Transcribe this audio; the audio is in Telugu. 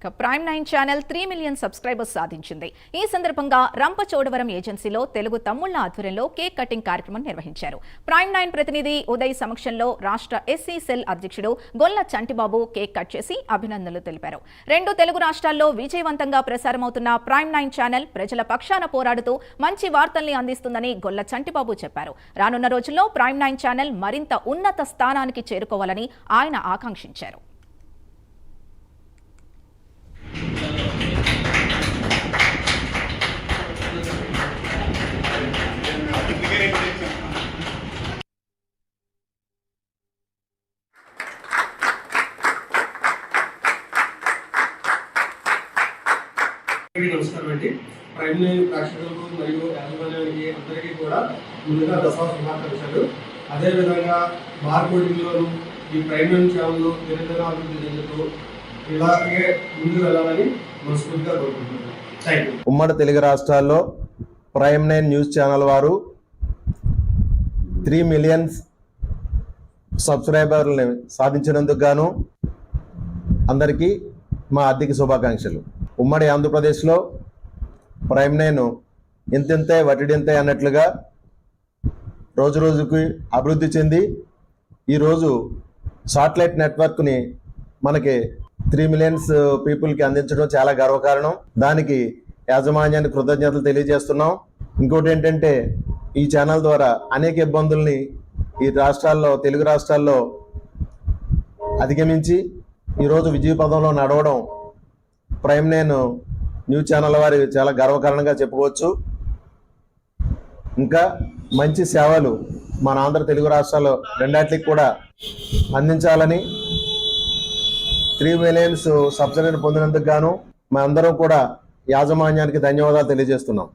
ఇక Prime Nine channel three million subscribers సాధించింది. ఈ సందర్భంగా రంపచోడవరం ఏజెన్సీలో తెలుగు తమ్ముళ్ళ ఆధ్వర్యంలో కేక్ కటింగ్ కార్యక్రమం నిర్వహించారు. ప్రైమ్ నైన్ ప్రతినిధి ఉదయ్ సమక్షంలో రాష్ట్ర ఎస్సీ సెల్ అధ్యక్షుడు గొల్ల చంటిబాబు కేక్ కట్ చేసి అభినందనలు తెలిపారు. రెండు తెలుగు రాష్ట్రాల్లో విజయవంతంగా ప్రసారమవుతున్న ప్రైమ్ నైన్ ఛానల్ ప్రజల పక్షాన పోరాడుతూ మంచి వార్తల్ని అందిస్తుందని గొల్ల చంటిబాబు చెప్పారు. రానున్న రోజుల్లో ప్రైమ్ నైన్ ఛానల్ మరింత ఉన్నత స్థానానికి చేరుకోవాలని ఆయన ఆకాంక్షించారు. నమస్కారం అండి. ప్రైమ్ లైన్ ప్రేక్షకులకు మరియు యాజమాన్యానికి అందరికీ కూడా ముందుగా దసరా శుభాకాంక్షలు. అదేవిధంగా బార్కోడింగ్లోను ఈ ప్రైమ్ లైన్ ఛానల్లో నిరంతరం అభివృద్ధి చెందుతూ ఇలాగే ముందుకు వెళ్ళాలని మనస్ఫూర్తిగా కోరుకుంటున్నాను. థ్యాంక్ యూ ఉమ్మడి తెలుగు రాష్ట్రాల్లో ప్రైమ్ నైన్ న్యూస్ ఛానల్ వారు త్రీ మిలియన్స్ సబ్స్క్రైబర్లని సాధించినందుకు గాను అందరికీ మా ఆర్థిక శుభాకాంక్షలు. ఉమ్మడి ఆంధ్రప్రదేశ్లో ప్రైమ్ నైన్ ఇంతింతే వటిడింతే అన్నట్లుగా రోజు రోజుకి అభివృద్ధి చెంది ఈరోజు సాటిలైట్ నెట్వర్క్ని మనకి త్రీ మిలియన్స్ పీపుల్కి అందించడం చాలా గర్వకారణం. దానికి యాజమాన్యానికి కృతజ్ఞతలు తెలియజేస్తున్నాం. ఇంకోటి ఏంటంటే ఈ ఛానల్ ద్వారా అనేక ఇబ్బందుల్ని ఈ రాష్ట్రాల్లో తెలుగు రాష్ట్రాల్లో అధిగమించి ఈరోజు విజయ పదంలో నడవడం ప్రైమ్ నేను న్యూస్ ఛానల్ వారి చాలా గర్వకారణంగా చెప్పుకోవచ్చు. ఇంకా మంచి సేవలు మన ఆంధ్ర తెలుగు రాష్ట్రాల్లో రెండాటికి కూడా అందించాలని త్రీ మిలియన్స్ సబ్సిడీని పొందినందుకు గాను మనందరం కూడా యాజమాన్యానికి ధన్యవాదాలు తెలియజేస్తున్నాం.